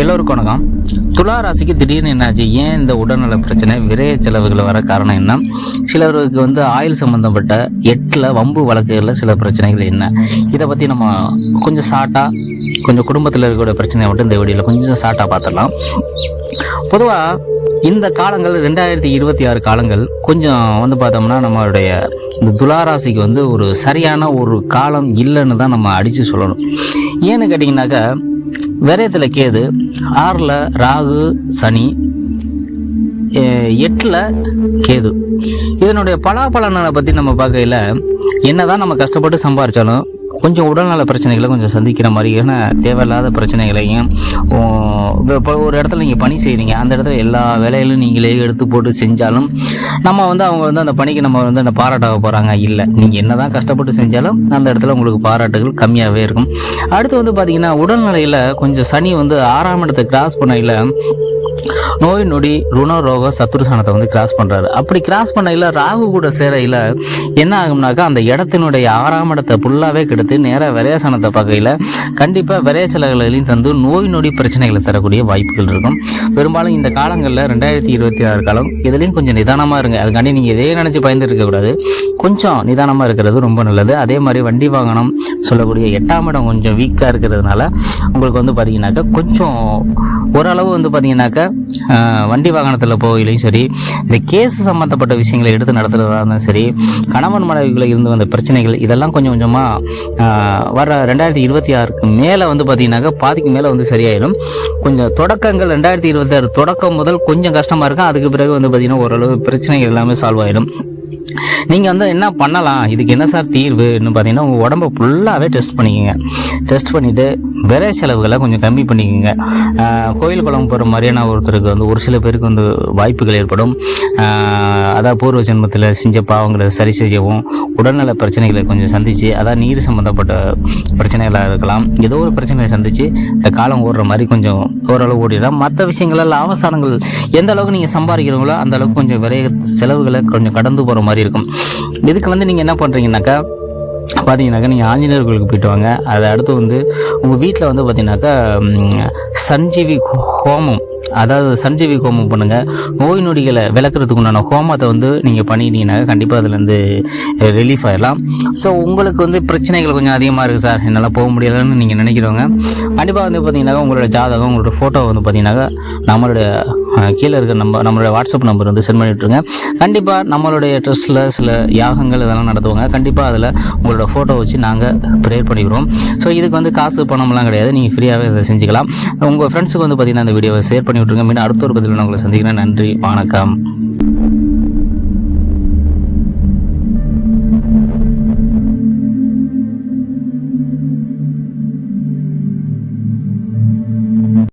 எல்லோருக்கும் வணக்கம். துலா ராசிக்கு திடீர்னு என்னாச்சு? ஏன் இந்த உடல்நல பிரச்சனை? விரைய செலவுகள் வர காரணம் என்ன? சிலருக்கு வந்து ஆயுள் சம்பந்தப்பட்ட எட்டில் வம்பு வழக்குகளில் சில பிரச்சனைகள் என்ன? இதை பற்றி நம்ம கொஞ்சம் ஷார்ட்டாக கொஞ்சம் குடும்பத்தில் இருக்கக்கூடிய பிரச்சனையை மட்டும் இந்த வீடியோவில் கொஞ்சம் ஷார்ட்டாக பார்த்துடலாம். பொதுவாக இந்த காலங்கள் ரெண்டாயிரத்தி இருபத்தி ஆறு காலங்கள் கொஞ்சம் வந்து பார்த்தோம்னா நம்மளுடைய இந்த துளாராசிக்கு வந்து ஒரு சரியான ஒரு காலம் இல்லைன்னு தான் நம்ம அடித்து சொல்லணும். ஏன்னு கேட்டிங்கனாக்கா விரயத்தில் கேது ஆறில் ராகு சனி எட்டில் கேது. இதனுடைய பலாபலனை பற்றி நம்ம பார்க்கையில் என்னதான் நம்ம கஷ்டப்பட்டு சம்பாரித்தாலும் கொஞ்சம் உடல்நல பிரச்சனைகளை கொஞ்சம் சந்திக்கிற மாதிரியான தேவையில்லாத பிரச்சனைகளையும் இப்போ ஒரு இடத்துல நீங்கள் பணி செய்கிறீங்க அந்த இடத்துல எல்லா வேலையிலும் நீங்களே எடுத்து போட்டு செஞ்சாலும் நம்ம வந்து அவங்க வந்து அந்த பணிக்கு நம்ம வந்து அந்த பாராட்டாக போகிறாங்க இல்லை நீங்கள் என்ன தான் கஷ்டப்பட்டு செஞ்சாலும் அந்த இடத்துல உங்களுக்கு பாராட்டுகள் கம்மியாகவே இருக்கும். அடுத்து வந்து பார்த்தீங்கன்னா உடல்நிலையில் கொஞ்சம் சனி வந்து ஆறாம் இடத்தை கிராஸ் பண்ணையில் நோய் நொடி ருணரோக சத்துருசானத்தை வந்து கிராஸ் பண்ணுறாரு அப்படி கிராஸ் பண்ணையில் ராகு கூட சேரையில் என்ன ஆகும்னாக்கா அந்த இடத்தினுடைய ஆறாம் இடத்தை ஃபுல்லாகவே கெடுத்து நேராக விரையாசனத்தை பார்க்கையில் கண்டிப்பாக விரைய தந்து நோய் நொடி பிரச்சனைகளை தரக்கூடிய வாய்ப்புகள் இருக்கும். பெரும்பாலும் இந்த காலங்களில் ரெண்டாயிரத்தி இருபத்தி ஆறு காலம் இதுலேயும் கொஞ்சம் நிதானமாக இருங்க. அதுக்காண்டி நீங்கள் இதே நினச்சி பயந்து இருக்கக்கூடாது கொஞ்சம் நிதானமாக இருக்கிறது ரொம்ப நல்லது. அதே மாதிரி வண்டி வாகனம் சொல்லக்கூடிய எட்டாம் இடம் கொஞ்சம் வீக்காக இருக்கிறதுனால உங்களுக்கு வந்து பார்த்தீங்கன்னாக்கா கொஞ்சம் ஓரளவு வந்து பார்த்தீங்கன்னாக்கா வண்டி வாகனத்தில் போகையிலையும் சரி இந்த கேஸ் சம்மந்தப்பட்ட விஷயங்களை எடுத்து நடத்துகிறதா இருந்தாலும் சரி கணவன் மனைவிகளை இருந்து வந்த பிரச்சனைகள் இதெல்லாம் கொஞ்சம் கொஞ்சமாக வர ரெண்டாயிரத்தி இருபத்தி ஆறுக்கு மேலே வந்து பார்த்தீங்கன்னாக்கா பாதிக்கு மேலே வந்து சரியாயிடும் கொஞ்சம் தொடக்கங்கள் ரெண்டாயிரத்தி இருபத்தி ஆறு தொடக்கம் முதல் கொஞ்சம் கஷ்டமாக இருக்கும் அதுக்கு பிறகு வந்து பார்த்தீங்கன்னா ஓரளவு பிரச்சனைகள் எல்லாமே சால்வ் ஆகிடும் நீங்கள் வந்து என்ன பண்ணலாம்? இதுக்கு என்ன சார் தீர்வுன்னு பார்த்தீங்கன்னா உங்கள் உடம்ப ஃபுல்லாகவே டெஸ்ட் பண்ணிக்கோங்க. டெஸ்ட் பண்ணிவிட்டு விரை செலவுகளை கொஞ்சம் கம்மி பண்ணிக்கோங்க. கோயில் குளம் போகிற மாதிரியான ஒருத்தருக்கு வந்து ஒரு சில பேருக்கு வந்து வாய்ப்புகள் ஏற்படும். அதான் அதாவது பூர்வ ஜென்மத்தில் செஞ்ச பாவங்களை சரி செய்யவும் உடல்நல பிரச்சனைகளை கொஞ்சம் சந்தித்து அதாவது நீர் சம்மந்தப்பட்ட பிரச்சனைகளாக இருக்கலாம். ஏதோ ஒரு பிரச்சனையை சந்தித்து இந்த காலம் ஓடுற மாதிரி கொஞ்சம் ஓரளவு ஓடிடலாம் மற்ற விஷயங்களில் அவசானங்கள். எந்த அளவுக்கு நீங்கள் சம்பாதிக்கிறீங்களோ அந்த அளவுக்கு கொஞ்சம் விரைய செலவுகளை கொஞ்சம் கடந்து போகிற மாதிரி இருக்கும் இதுக்கு வந்து நீங்கள் என்ன பண்ணுறீங்கன்னாக்கா பார்த்தீங்கன்னாக்கா நீங்கள் ஆஞ்சநேயர் கோயிலுக்கு போயிட்டு வாங்க. அதை அடுத்து வந்து உங்கள் வீட்டில் வந்து பார்த்தீங்கன்னாக்கா சஞ்சீவி ஹோமம் அதாவது சஞ்சீவி ஹோமம் பண்ணுங்கள் நோய் நொடிகளை விளக்குறதுக்கு உண்டான ஹோமத்தை வந்து நீங்கள் பண்ணிட்டீங்கன்னா கண்டிப்பாக அதுலேருந்து ரிலீஃப் ஆகிடலாம் ஸோ உங்களுக்கு வந்து பிரச்சனைகள் கொஞ்சம் அதிகமாக இருக்குது சார். என்னால் போக முடியலைன்னு நீங்கள் நினைக்கிறவங்க கண்டிப்பாக வந்து பார்த்தீங்கன்னாக்கா உங்களோட ஜாதகம் உங்களோட ஃபோட்டோ வந்து பார்த்தீங்கன்னாக்கா நம்மளுடைய கீழே இருக்க நம்பர் நம்மளோட வாட்ஸ்அப் நம்பர் வந்து சென்ட் பண்ணிவிட்ருங்க கண்டிப்பாக நம்மளுடைய ட்ரஸ்ட்டில் சில யாகங்கள் இதெல்லாம் நடத்துவாங்க. கண்டிப்பாக அதில் உங்களோட ஃபோட்டோ வச்சு நாங்கள் ப்ரேயர் பண்ணிக்கிறோம். ஸோ இதுக்கு வந்து காசு பணம்லாம் கிடையாது. நீங்கள் ஃப்ரீயாகவே இதை செஞ்சுக்கலாம். உங்கள் ஃப்ரெண்ட்ஸுக்கு வந்து பார்த்திங்கன்னா இந்த வீடியோவை ஷேர் பண்ணி விட்ருங்க மீண்டும் அடுத்த ஒரு பதிவில் நான் உங்களை சந்திக்கிறேன். நன்றி. வணக்கம்.